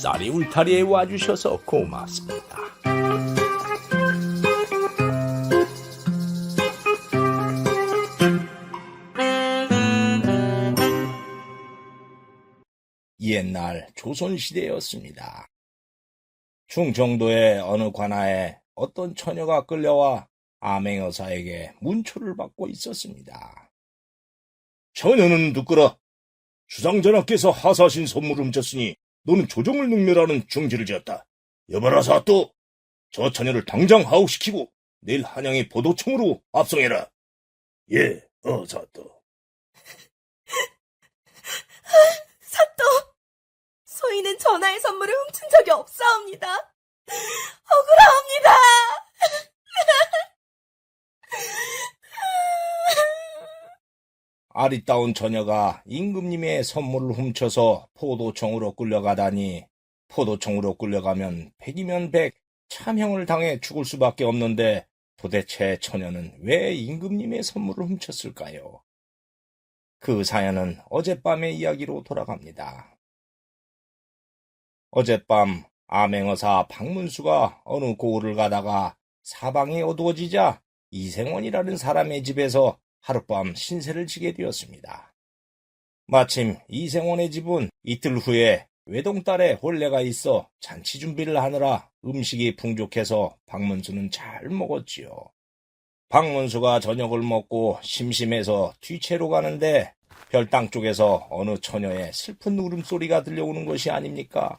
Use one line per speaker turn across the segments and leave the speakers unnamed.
쌀이 울타리에 와주셔서 고맙습니다. 옛날 조선시대였습니다. 충청도의 어느 관아에 어떤 처녀가 끌려와 암행여사에게 문초를 받고 있었습니다. 처녀는 듣거라. 주상전하께서 하사하신 선물을 훔쳤으니 너는 조정을 능멸하는 중지를 지었다. 여봐라 사 또, 저 처녀를 당장 하옥시키고 내일 한양의 보도청으로 압송해라. 예, 어 사또.
사또! 소희는 전하의 선물을 훔친 적이 없사옵니다. 억울하옵니다.
아리따운 처녀가 임금님의 선물을 훔쳐서 포도청으로 끌려가다니 포도청으로 끌려가면 백이면 백 참형을 당해 죽을 수밖에 없는데 도대체 처녀는 왜 임금님의 선물을 훔쳤을까요? 그 사연은 어젯밤의 이야기로 돌아갑니다. 어젯밤 암행어사 박문수가 어느 고을을 가다가 사방이 어두워지자 이생원이라는 사람의 집에서 하룻밤 신세를 지게 되었습니다. 마침 이생원의 집은 이틀 후에 외동딸의 혼례가 있어 잔치 준비를 하느라 음식이 풍족해서 박문수는 잘 먹었지요. 박문수가 저녁을 먹고 심심해서 뒤채로 가는데 별당 쪽에서 어느 처녀의 슬픈 울음소리가 들려오는 것이 아닙니까?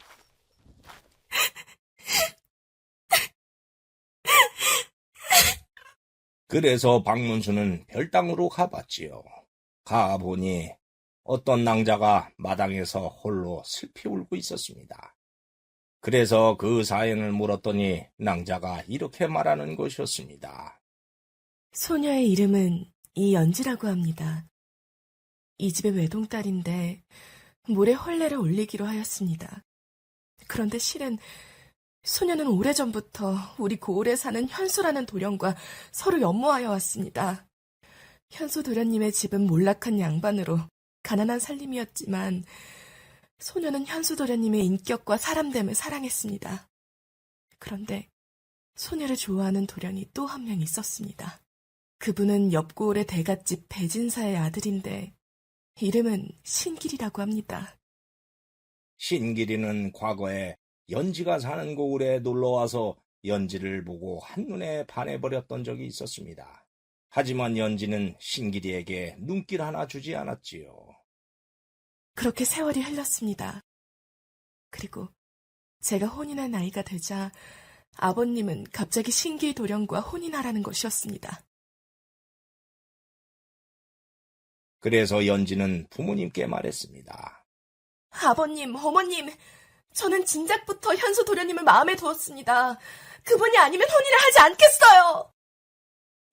그래서 박문수는 별당으로 가봤지요. 가보니 어떤 낭자가 마당에서 홀로 슬피 울고 있었습니다. 그래서 그 사연을 물었더니 낭자가 이렇게 말하는 것이었습니다.
소녀의 이름은 이연지라고 합니다. 이 집의 외동딸인데 모레 혼례를 올리기로 하였습니다. 그런데 실은 소녀는 오래전부터 우리 고을에 사는 현수라는 도련과 서로 연모하여 왔습니다. 현수 도련님의 집은 몰락한 양반으로 가난한 살림이었지만 소녀는 현수 도련님의 인격과 사람됨을 사랑했습니다. 그런데 소녀를 좋아하는 도련이 또 한 명 있었습니다. 그분은 옆 고을의 대갓집 배진사의 아들인데 이름은 신길이라고 합니다.
신길이는 과거에 연지가 사는 고을에 놀러와서 연지를 보고 한눈에 반해버렸던 적이 있었습니다. 하지만 연지는 신길이에게 눈길 하나 주지 않았지요.
그렇게 세월이 흘렀습니다. 그리고 제가 혼인할 나이가 되자 아버님은 갑자기 신길 도령과 혼인하라는 것이었습니다.
그래서 연지는 부모님께 말했습니다.
아버님, 어머님, 저는 진작부터 현수 도련님을 마음에 두었습니다. 그분이 아니면 혼인을 하지 않겠어요.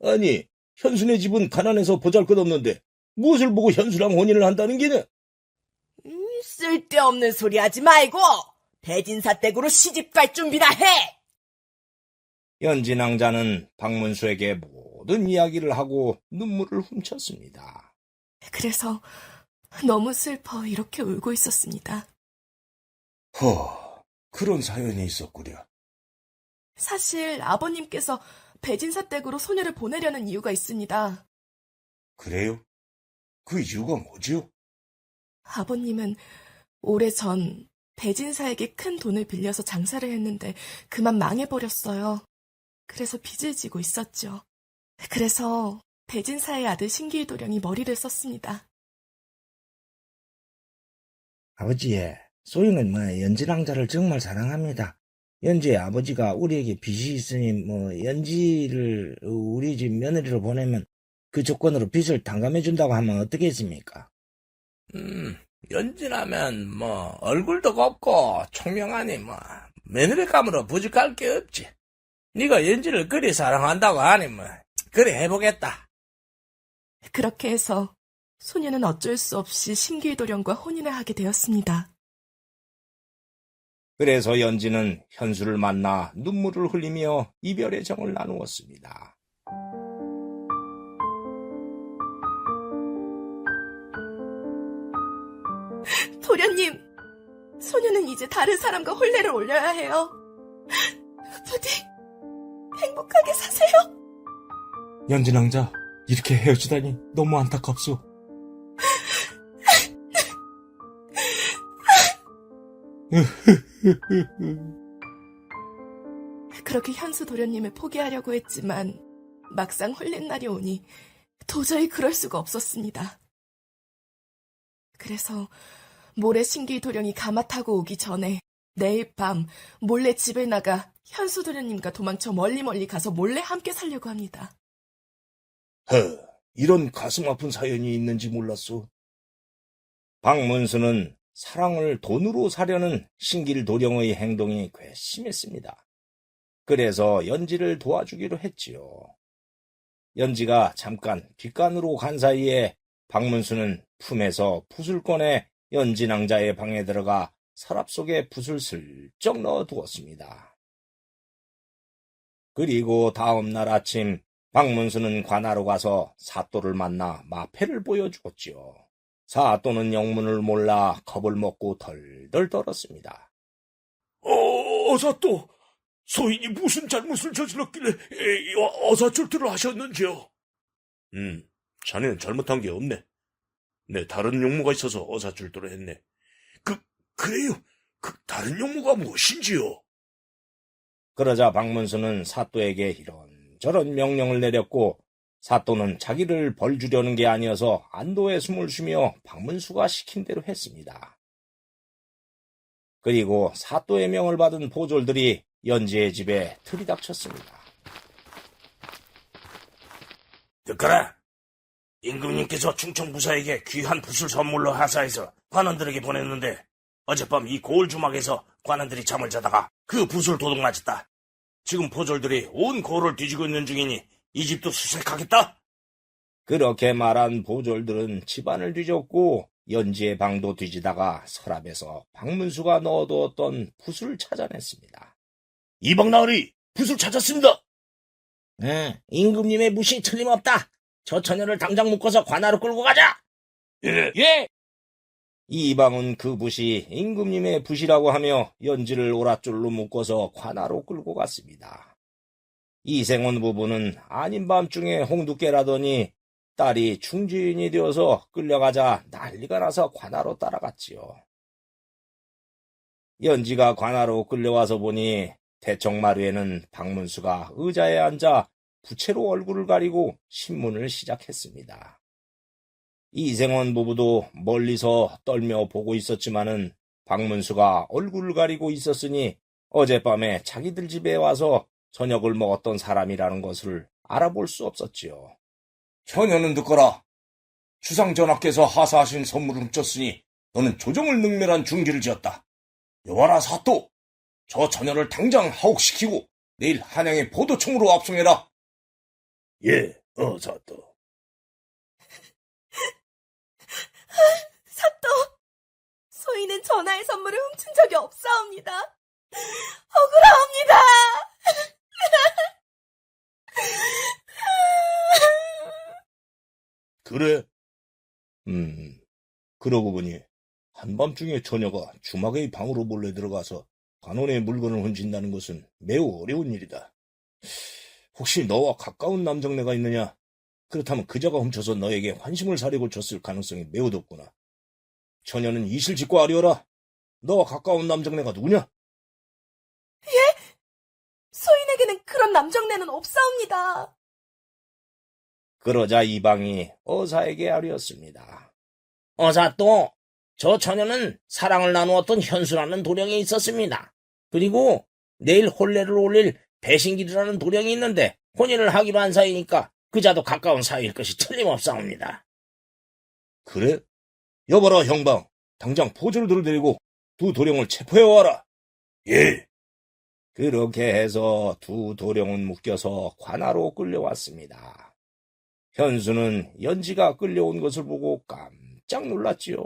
아니, 현순의 집은 가난해서 보잘것없는데 무엇을 보고 현수랑 혼인을 한다는 게냐?
음, 쓸데없는 소리 하지 말고 배진사 댁으로 시집 갈 준비나 해.
연진왕자는 박문수에게 모든 이야기를 하고 눈물을 훔쳤습니다.
그래서 너무 슬퍼 이렇게 울고 있었습니다.
허, 그런 사연이 있었구려.
사실 아버님께서 배진사 댁으로 소녀를 보내려는 이유가 있습니다.
그래요? 그 이유가 뭐지요?
아버님은 오래전 배진사에게 큰 돈을 빌려서 장사를 했는데 그만 망해버렸어요. 그래서 빚을 지고 있었죠. 그래서 배진사의 아들 신길도령이 머리를 썼습니다.
아버지, 소희는 뭐 연지랑자를 정말 사랑합니다. 연지의 아버지가 우리에게 빚이 있으니 뭐 연지를 우리 집 며느리로 보내면 그 조건으로 빚을 탕감해 준다고 하면 어떻겠습니까?
음, 연진하면 뭐 얼굴도 곱고 총명하니 뭐 며느리감으로 부족할 게 없지. 네가 연진을 그리 사랑한다고 하니 뭐 그래 해보겠다.
그렇게 해서 소녀는 어쩔 수 없이 신길도령과 혼인을 하게 되었습니다.
그래서 연지는 현수를 만나 눈물을 흘리며 이별의 정을 나누었습니다.
도련님, 소녀는 이제 다른 사람과 혼례를 올려야 해요. 부디 행복하게 사세요.
연진왕자, 이렇게 헤어지다니 너무 안타깝소.
그렇게 현수 도련님을 포기하려고 했지만 막상 홀린 날이 오니 도저히 그럴 수가 없었습니다. 그래서 모래 신기 도령이 가마 타고 오기 전에 내일 밤 몰래 집을 나가 현수 도련님과 도망쳐 멀리 멀리 가서 몰래 함께 살려고 합니다.
허, 이런 가슴 아픈 사연이 있는지 몰랐소. 박문수는 사랑을 돈으로 사려는 신길 도령의 행동이 괘씸했습니다. 그래서 연지를 도와주기로 했지요. 연지가 잠깐 뒷간으로 간 사이에 박문수는 품에서 붓을 꺼내 연지 낭자의 방에 들어가 서랍 속에 붓을 슬쩍 넣어두었습니다. 그리고 다음 날 아침 박문수는 관하로 가서 사또를 만나 마패를 보여주었지요. 사또는 영문을 몰라 겁을 먹고 덜덜 떨었습니다.
어, 어사또 소인이 무슨 잘못을 저질렀길래 에, 어, 어사출두를 하셨는지요? 음, 자네는 잘못한 게 없네. 내 다른 용무가 있어서 어사출두를 했네. 그, 그래요? 그 다른 용무가 무엇인지요?
그러자 박문수는 사또에게 이런저런 명령을 내렸고 사또는 자기를 벌 주려는 게 아니어서 안도의 숨을 쉬며 박문수가 시킨 대로 했습니다. 그리고 사또의 명을 받은 보졸들이 연지의 집에 들이닥쳤습니다.
듣거라. 임금님께서 충청 부사에게 귀한 붓을 선물로 하사해서 관원들에게 보냈는데 어젯밤 이 고을 주막에서 관원들이 잠을 자다가 그 붓을 도둑맞았다. 지금 포졸들이 온 고을을 뒤지고 있는 중이니 이 집도 수색하겠다.
그렇게 말한 보졸들은 집안을 뒤졌고 연지의 방도 뒤지다가 서랍에서 박문수가 넣어두었던 붓을 찾아냈습니다.
이방 나으리 붓을 찾았습니다.
예, 임금님의 무시 틀림없다. 저 처녀를 당장 묶어서 관하로 끌고 가자.
예,
예.
이방은 그 붓이 임금님의 붓이라고 하며 연지를 오랏줄로 묶어서 관하로 끌고 갔습니다. 이생원 부부는 아닌 밤중에 홍두깨라더니 딸이 충주인이 되어서 끌려가자 난리가 나서 관하로 따라갔지요. 연지가 관하로 끌려와서 보니 대청마루에는 박문수가 의자에 앉아 부채로 얼굴을 가리고 신문을 시작했습니다. 이생원 부부도 멀리서 떨며 보고 있었지만은 박문수가 얼굴을 가리고 있었으니 어젯밤에 자기들 집에 와서 저녁을 먹었던 사람이라는 것을 알아볼 수 없었지요. 처녀는 듣거라. 주상 전하께서 하사하신 선물을 훔쳤으니 너는 조정을 능멸한 중기를 지었다. 여와라 사또, 저 처녀를 당장 하옥시키고 내일 한양의 보도청으로 압송해라.
예, 어 사또.
사또! 소인은 전하의 선물을 훔친 적이 없사옵니다.
그래,
음, 그러고 보니 한밤중에 처녀가 주막의 방으로 몰래 들어가서 관원의 물건을 훔친다는 것은 매우 어려운 일이다. 혹시 너와 가까운 남정네가 있느냐? 그렇다면 그자가 훔쳐서 너에게 환심을 사려고 줬을 가능성이 매우 높구나. 처녀는 이실 짓고 아리어라. 너와 가까운 남정네가 누구냐?
소인에게는 그런 남정네는 없사옵니다.
그러자 이방이 어사에게 아뢰었습니다.
어사 또, 저 처녀는 사랑을 나누었던 현수라는 도령이 있었습니다. 그리고 내일 혼례를 올릴 배신길이라는 도령이 있는데 혼인을 하기로 한 사이니까 그자도 가까운 사이일 것이 틀림없사옵니다.
그래? 여봐라 형방, 당장 포졸들을 데리고 두 도령을 체포해 와라.
예.
그렇게 해서 두 도령은 묶여서 관하로 끌려왔습니다. 현수는 연지가 끌려온 것을 보고 깜짝 놀랐지요.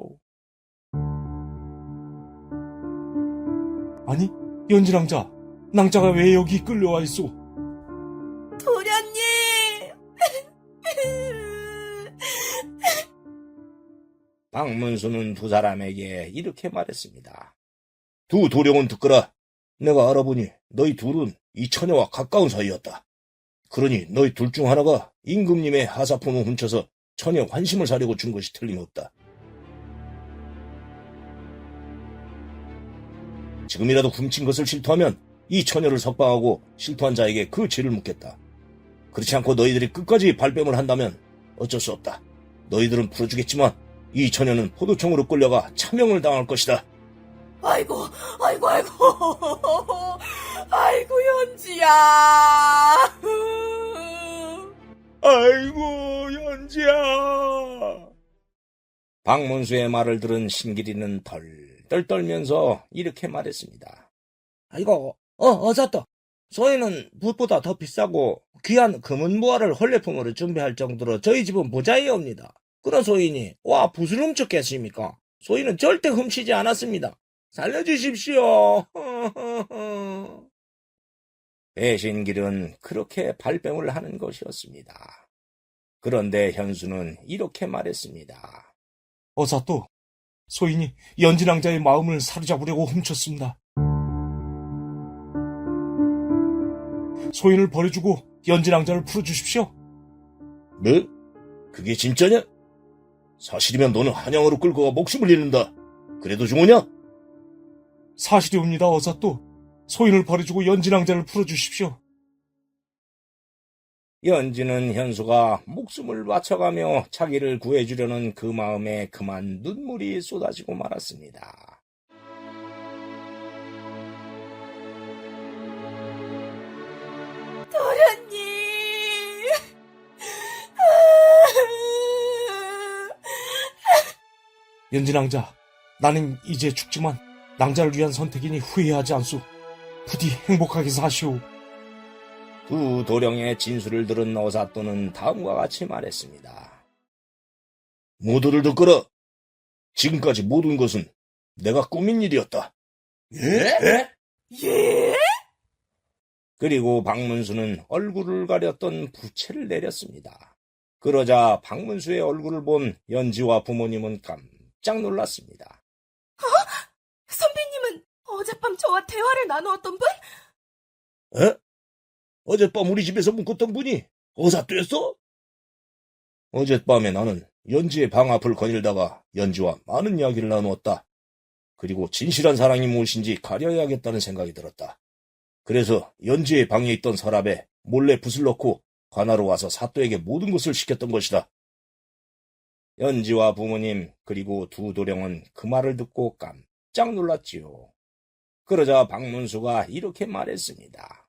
아니, 연지 낭자, 낭자가 왜 여기 끌려와 있소?
도련님!
박문수는 두 사람에게 이렇게 말했습니다. 두 도령은 듣거라. 내가 알아보니 너희 둘은 이 처녀와 가까운 사이였다. 그러니 너희 둘 중 하나가 임금님의 하사품을 훔쳐서 처녀 환심을 사려고 준 것이 틀림없다. 지금이라도 훔친 것을 실토하면 이 처녀를 석방하고 실토한 자에게 그 죄를 묻겠다. 그렇지 않고 너희들이 끝까지 발뺌을 한다면 어쩔 수 없다. 너희들은 풀어주겠지만 이 처녀는 포도청으로 끌려가 차명을 당할 것이다.
아이고, 아이고, 아이고, 아이고, 현지야.
아이고, 연지야. 박문수의 말을 들은 신길이는 덜덜 떨면서 이렇게 말했습니다.
아이고, 어, 어사또. 소희는 붓보다 더 비싸고 귀한 금은 무화를 헐레품으로 준비할 정도로 저희 집은 부자이옵니다. 그런 소인이 와 붓을 훔쳤겠습니까? 소희는 절대 훔치지 않았습니다. 살려주십시오.
배신길은 그렇게 발뺌을 하는 것이었습니다. 그런데 현수는 이렇게 말했습니다.
어사또 소인이 연진왕자의 마음을 사로잡으려고 훔쳤습니다. 소인을 버려주고 연진왕자를 풀어주십시오.
뭐? 그게 진짜냐? 사실이면 너는 한양으로 끌고 가 목숨을 잃는다. 그래도 중호냐?
사실이옵니다, 어사또. 소인을 버려주고 연진왕자를 풀어주십시오.
연지는 현수가 목숨을 바쳐가며 자기를 구해주려는 그 마음에 그만 눈물이 쏟아지고 말았습니다.
도련님.
연진왕자, 나는 이제 죽지만 낭자를 위한 선택이니 후회하지 않소. 부디 행복하게 사시오.
두 도령의 진술을 들은 어사또는 다음과 같이 말했습니다. 모두를 듣거라. 지금까지 모든 것은 내가 꾸민 일이었다. 예?
예?
그리고 박문수는 얼굴을 가렸던 부채를 내렸습니다. 그러자 박문수의 얼굴을 본 연지와 부모님은 깜짝 놀랐습니다.
어젯밤 저와 대화를 나누었던 분?
에? 어젯밤 우리 집에서 묵었던 분이 어사또였어? 어젯밤에 나는 연지의 방 앞을 거닐다가 연지와 많은 이야기를 나누었다. 그리고 진실한 사랑이 무엇인지 가려야겠다는 생각이 들었다. 그래서 연지의 방에 있던 서랍에 몰래 붓을 넣고 관하로 와서 사또에게 모든 것을 시켰던 것이다. 연지와 부모님 그리고 두 도령은 그 말을 듣고 깜짝 놀랐지요. 그러자 박문수가 이렇게 말했습니다.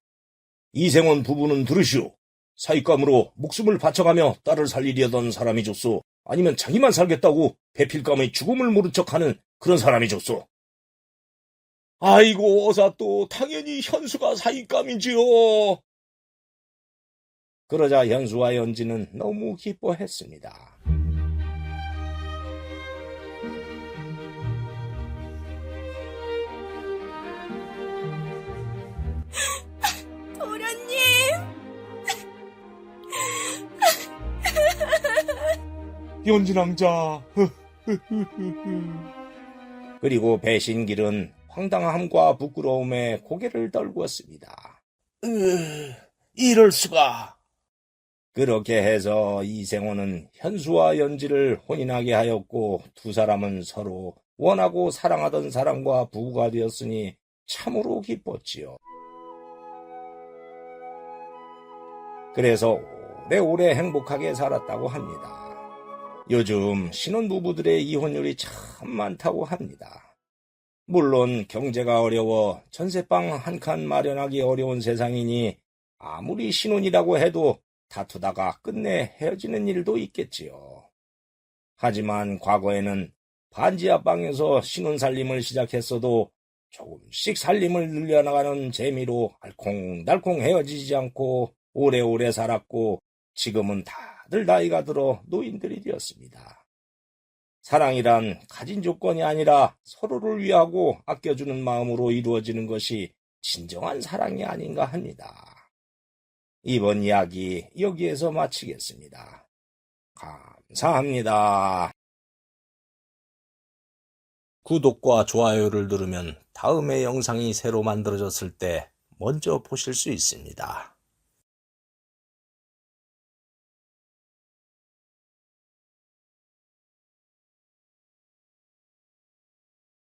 이생원 부부는 들으시오. 사익감으로 목숨을 바쳐가며 딸을 살리려던 사람이 줬소. 아니면 자기만 살겠다고 배필감의 죽음을 모른 척하는 그런 사람이 줬소. 아이고 어사 또 당연히 현수가 사익감이지요. 그러자 현수와 연지는 너무 기뻐했습니다.
연진왕자,
그리고 배신길은 황당함과 부끄러움에 고개를 떨구었습니다.
으, 이럴 수가.
그렇게 해서 이생호는 현수와 연지를 혼인하게 하였고 두 사람은 서로 원하고 사랑하던 사람과 부부가 되었으니 참으로 기뻤지요. 그래서 오래오래 행복하게 살았다고 합니다. 요즘 신혼부부들의 이혼율이 참 많다고 합니다. 물론 경제가 어려워 전세방 한 칸 마련하기 어려운 세상이니 아무리 신혼이라고 해도 다투다가 끝내 헤어지는 일도 있겠지요. 하지만 과거에는 반지 하 방에서 신혼 살림을 시작했어도 조금씩 살림을 늘려나가는 재미로 알콩달콩 헤어지지 않고 오래오래 살았고 지금은 다 들 나이가 들어 노인들이 되었습니다. 사랑이란 가진 조건이 아니라 서로를 위하고 아껴주는 마음으로 이루어지는 것이 진정한 사랑이 아닌가 합니다. 이번 이야기 여기에서 마치겠습니다. 감사합니다. 구독과 좋아요를 누르면 다음의 영상이 새로 만들어졌을 때 먼저 보실 수 있습니다.